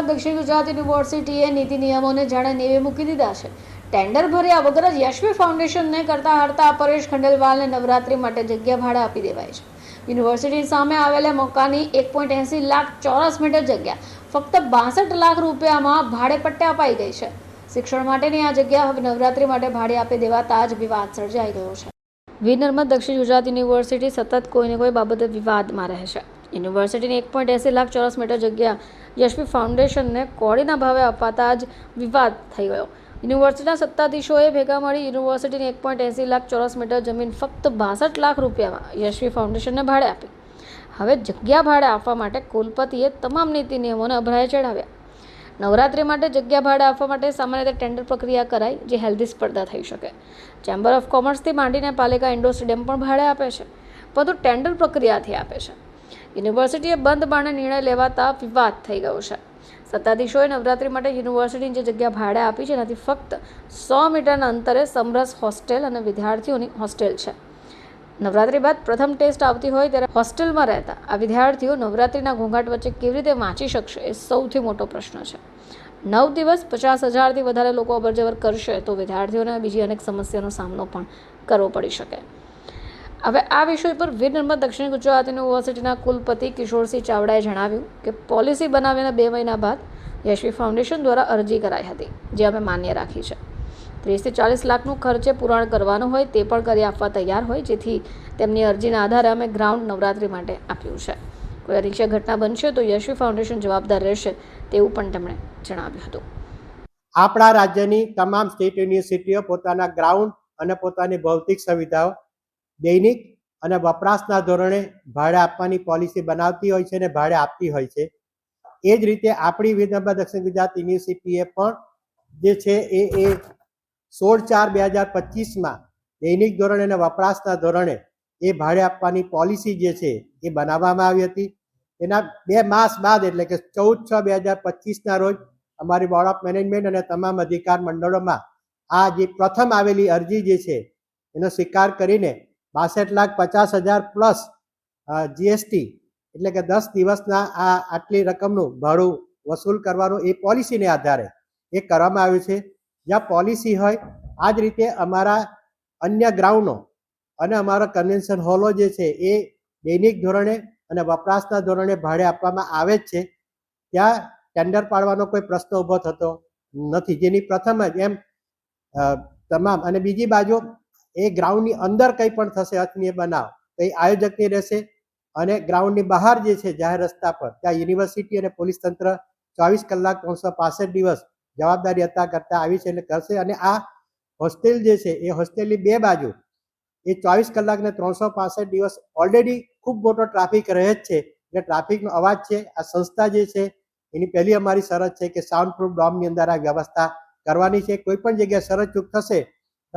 દક્ષિણ ગુજરાત યુનિવર્સિટીએ નીતિ નિયમોને જાણે નેવે મૂકી દીધા છે. ટેન્ડર ભર્યા વગર જ યશવી ફાઉન્ડેશનને કરતા હરતા પરેશ ખંડેલવાલને નવરાત્રી માટે જગ્યા ભાડે આપી દેવાય છે. યુનિવર્સિટી સામે આવેલા મોકાની એક પોઈન્ટ એંસી લાખ ચોરસ મીટર જગ્યા, ફક્ત બાસઠ લાખ રૂપિયામાં ભાડે પટ્ટે અપાઈ ગઈ છે. શિક્ષણ માટેની આ જગ્યા હવે નવરાત્રી માટે ભાડે આપી દેવાતા જ વિવાદ સર્જાઈ ગયો છે. વિનરમાં દક્ષિણ ગુજરાત યુનિવર્સિટી સતત કોઈને કોઈ બાબતે વિવાદમાં રહે છે. યુનિવર્સિટીની એક પોઈન્ટ એંસી લાખ ચોરસ મીટર જગ્યા યશવી ફાઉન્ડેશનને કોડીના ભાવે અપાતા જ વિવાદ થઈ ગયો. યુનિવર્સિટીના સત્તાધીશોએ ભેગા મળી યુનિવર્સિટીની એક પોઈન્ટ એંસી લાખ ચોરસ મીટર જમીન ફક્ત બાસઠ લાખ રૂપિયામાં યશવી ફાઉન્ડેશનને ભાડે આપી. હવે જગ્યા ભાડે આપવા માટે કુલપતિએ તમામ નીતિ નિયમોને અભરાય ચડાવ્યા નવરાત્રી માટે જગ્યા ભાડે આપવા માટે સામાન્ય રીતે ટેન્ડર પ્રક્રિયા કરાય જે હેલ્ધી સ્પર્ધા થઈ શકે. ચેમ્બર ઓફ કોમર્સથી માંડીને પાલિકા ઇન્ડોર સ્ટેડિયમ પણ ભાડે આપે છે. પરંતુ ટેન્ડર પ્રક્રિયાથી આપે છે. યુનિવર્સિટીએ બંધ બાણે નિર્ણય લેવાતા વિવાદ થઈ ગયો છે. સત્તાધીશોએ નવરાત્રી માટે યુનિવર્સિટીની જે જગ્યા ભાડે આપી છે, એનાથી ફક્ત સો મીટરના અંતરે સમરસ હોસ્ટેલ અને વિદ્યાર્થીઓની હોસ્ટેલ છે. નવરાત્રી બાદ પ્રથમ ટેસ્ટ આવતી હોય ત્યારે હોસ્ટેલમાં રહેતા આ વિદ્યાર્થીઓ નવરાત્રિના ઘોંઘાટ વચ્ચે કેવી રીતે વાંચી શકશે એ સૌથી મોટો પ્રશ્ન છે. નવ દિવસ પચાસ હજારથી વધારે લોકો અવરજવર કરશે તો વિદ્યાર્થીઓને બીજી અનેક સમસ્યાનો સામનો પણ કરવો પડી શકે. હવે આ વિષય પર વીર દક્ષિણ ગુજરાત યુનિવર્સિટીના કુલપતિ કિશોરસિંહ ચાવડાએ જણાવ્યું કે પોલિસી બનાવીને બે મહિના બાદ યશવી ફાઉન્ડેશન દ્વારા અરજી કરાઈ હતી, જે અમે માન્ય રાખી છે. ત્રીસથી ચાલીસ લાખનું ખર્ચે પુરાણ કરવાનું હોય તે પણ કરી આપવા તૈયાર હોય, જેથી તેમની અરજીના આધારે અમે ગ્રાઉન્ડ નવરાત્રી માટે આપ્યું છે. કોઈ અનિચ્છા ઘટના બનશે તો યશવી ફાઉન્ડેશન જવાબદાર રહેશે તેવું પણ તેમણે જણાવ્યું હતું. આપણા રાજ્યની તમામ સ્ટેટ યુનિવર્સિટીઓ પોતાના ગ્રાઉન્ડ અને પોતાની ભૌતિક સુવિધાઓ દૈનિક અને વપરાશના ધોરણે ભાડે આપવાની પોલિસી બનાવતી હોય છે અને ભાડે આપતી હોય છે. એ જ રીતે આપણી વિદર્ભ દક્ષિણ ગુજરાત યુનિવર્સિટીએ પણ જે છે એ એ સોળ ચાર બે હજાર પચીસમાં દૈનિક ધોરણે અને વપરાશના ધોરણે એ ભાડે આપવાની પોલિસી જે છે એ બનાવવામાં આવી હતી. એના બે માસ બાદ એટલે કે ચૌદ છ બે હજાર પચીસના રોજ અમારી બોર્ડ ઓફ મેનેજમેન્ટ અને તમામ અધિકાર મંડળોમાં આ જે પ્રથમ આવેલી અરજી જે છે એનો સ્વીકાર કરીને બાસઠ લાખ પચાસ હજાર પ્લસ જીએસટી એટલે કે દસ દિવસના આ આટલી રકમનું ભાડું વસૂલ કરવાનું એ પોલિસીને આધારે એ કરવામાં આવ્યું છે. જ્યાં પોલિસી હોય, આ જ રીતે અમારા અન્ય ગ્રાઉન્ડો અને અમારા કન્વેન્શન હોલો જે છે એ દૈનિક ધોરણે અને વપરાશના ધોરણે ભાડે આપવામાં આવે જ છે. ત્યાં ટેન્ડર પાડવાનો કોઈ પ્રશ્ન ઊભો થતો નથી. જેની પ્રથમ જ એમ તમામ અને બીજી બાજુ એ ગ્રાઉન્ડની અંદર કંઈ પણ થશે અનિય બનાવ, તો એ આયોજકની રહેશે. અને ગ્રાઉન્ડની બહાર જે છે, જાહેર રસ્તા પર, ત્યાં યુનિવર્સિટી અને પોલીસ તંત્ર ચોવીસ કલાક ત્રણસો પાસઠ દિવસ જવાબદારી હતા કરતા આવી છે એટલે કરશે. અને આ હોસ્ટેલ જે છે, એ હોસ્ટેલની બે બાજુ, એ ચોવીસ કલાક ને ત્રણસો પાસઠ દિવસ ઓલરેડી ખૂબ મોટો ટ્રાફિક રહે જ છે. એટલે ટ્રાફિકનો અવાજ છે, આ સંસ્થા જે છે, એની પહેલી અમારી શરત છે કે સાઉન્ડ પ્રૂફ ડોમની અંદર આ વ્યવસ્થા કરવાની છે. કોઈ પણ જગ્યાએ શરત ચૂક થશે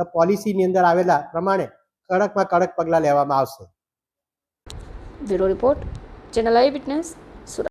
પોલિસીની અંદર આવેલા પ્રમાણે કડકમાં કડક પગલાં લેવામાં આવશે. Bureau report, channel I witness, Surat.